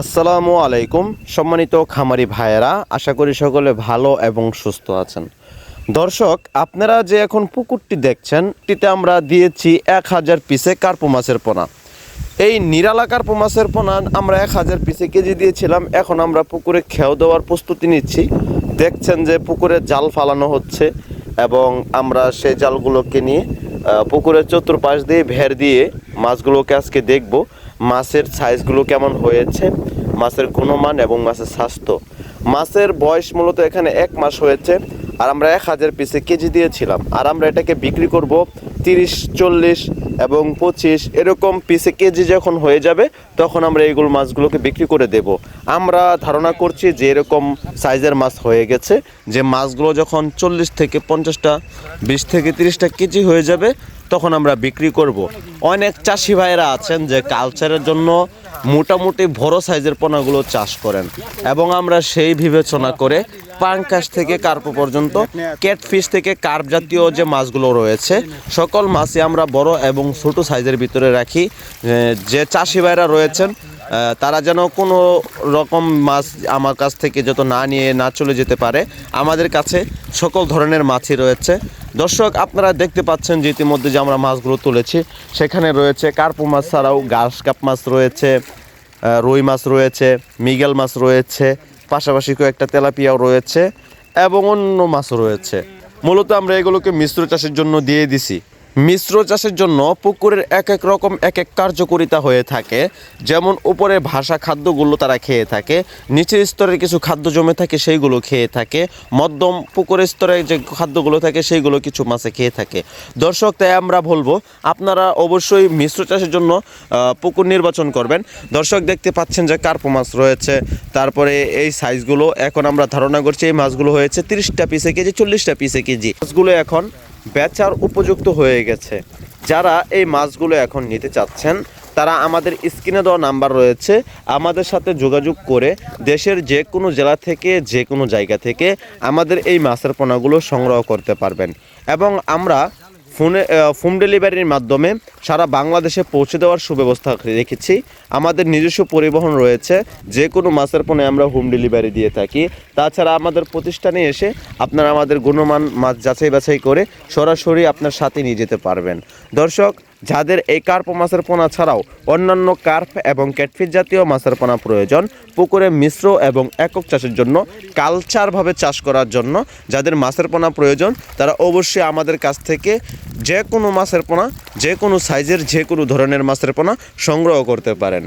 আসসালামু আলাইকুম, সম্মানিত খামারি ভাইয়েরা, আশা করি সকলে ভালো এবং সুস্থ আছেন। দর্শক, আপনারা যে এখন পুকুরটি দেখছেন, এটিতে আমরা দিয়েছি এক হাজার পিসে কার্পো মাছের পোনা। এই নিরালা কার্পো মাছের পোনা আমরা এক হাজার পিসে কেজি দিয়েছিলাম, এখন আমরা পুকুরে খেয়াও দেওয়ার প্রস্তুতি নিচ্ছি। দেখছেন যে পুকুরে জাল ফালানো হচ্ছে এবং আমরা সেই জালগুলোকে নিয়ে পুকুরের চতুর্পাশ দিয়ে ভের দিয়ে মাছগুলোকে আজকে দেখব। মাছের সাইজগুলো কেমন হয়েছে, মাছের গুণমান এবং মাছের স্বাস্থ্য। মাছের বয়স মূলত এখানে এক মাস হয়েছে, আর আমরা এক হাজার পিসে কেজি দিয়েছিলাম। আর আমরা এটাকে বিক্রি করব তিরিশ, চল্লিশ এবং পঁচিশ, এরকম পিসে কেজি যখন হয়ে যাবে, তখন আমরা এইগুলো মাছগুলোকে বিক্রি করে দেব। আমরা ধারণা করছি যে এরকম সাইজের মাছ হয়ে গেছে, যে মাছগুলো যখন চল্লিশ থেকে পঞ্চাশটা, বিশ থেকে তিরিশটা কেজি হয়ে যাবে তখন আমরা বিক্রি করব। অনেক চাষি ভাইয়েরা আছেন যে কালচারের জন্য মোটামুটি বড় সাইজের পোনাগুলো চাষ করেন এবং আমরা সেই বিবেচনা করে পাঙ্কাস থেকে কার্প পর্যন্ত, ক্যাটফিশ থেকে কার্প জাতীয় যে মাছগুলো রয়েছে, সকল মাছই আমরা বড় এবং ছোটো সাইজের ভিতরে রাখি। যে চাষি ভাইরা রয়েছেন তারা যেন কোনো রকম মাছ আমার কাছ থেকে যত না নিয়ে না চলে যেতে পারে, আমাদের কাছে সকল ধরনের মাছই রয়েছে। দর্শক, আপনারা দেখতে পাচ্ছেন যে ইতিমধ্যে যে আমরা মাছগুলো তুলেছি, সেখানে রয়েছে কার্পু মাছ ছাড়াও ঘাস কাপ মাছ রয়েছে রুই মাছ রয়েছে, মিগেল মাছ রয়েছে, পাশাপাশি কয়েকটা তেলাপিয়াও রয়েছে এবং অন্য মাছও রয়েছে। মূলত আমরা এগুলোকে মিশ্র চাষের জন্য দিয়ে দিছি। মিশ্র চাষের জন্য পুকুরের এক এক রকম এক এক কার্যকরিতা হয়ে থাকে। যেমন উপরে ভাষা খাদ্যগুলো তারা খেয়ে থাকে নিচের স্তরের কিছু খাদ্য জমে থাকে সেইগুলো খেয়ে থাকে, মধ্যম পুকুরের স্তরে যে খাদ্যগুলো থাকে সেইগুলো কিছু মাছে খেয়ে থাকে। দর্শক, তাই আমরা বলব, আপনারা অবশ্যই মিশ্র চাষের জন্য পুকুর নির্বাচন করবেন। দর্শক, দেখতে পাচ্ছেন যে কার্পো মাছ রয়েছে, তারপরে এই সাইজগুলো এখন আমরা ধারণা করছি এই মাছগুলো হয়েছে তিরিশটা পিসে কেজি, চল্লিশটা পিসে কেজি। মাছগুলো এখন বেচার উপযুক্ত হয়ে গেছে। যারা এই মাছগুলো এখন নিতে চাচ্ছেন, তারা আমাদের স্ক্রিনে দেওয়া নাম্বার রয়েছে। আমাদের সাথে যোগাযোগ করে দেশের যে কোনো জেলা থেকে যে কোনো জায়গা থেকে আমাদের এই মাছের পোনাগুলো সংগ্রহ করতে পারবেন। এবং আমরা ফোনে হোম ডেলিভারির মাধ্যমে সারা বাংলাদেশে পৌঁছে দেওয়ার সুব্যবস্থা রেখেছি। আমাদের নিজস্ব পরিবহন রয়েছে, যে কোনো মাছের পণ্যে আমরা হোম ডেলিভারি দিয়ে থাকি। তাছাড়া আমাদের প্রতিষ্ঠানে এসে আপনারা আমাদের গুণমান মাছ যাচাই বাছাই করে সরাসরি আপনার সাথে নিয়ে যেতে পারবেন। দর্শক যাদের এই কার্প মাছের পোনা ছাড়াও অন্যান্য কার্প এবং ক্যাটফিট জাতীয় মাছের পোনা প্রয়োজন, পুকুরে মিশ্র এবং একক চাষের জন্য কালচারভাবে চাষ করার জন্য যাদের মাছের পোনা প্রয়োজন, তারা অবশ্যই আমাদের কাছ থেকে যে কোনো মাছের পোনা যে কোনো সাইজের যে কোনো ধরনের মাছের পোনা সংগ্রহ করতে পারেন।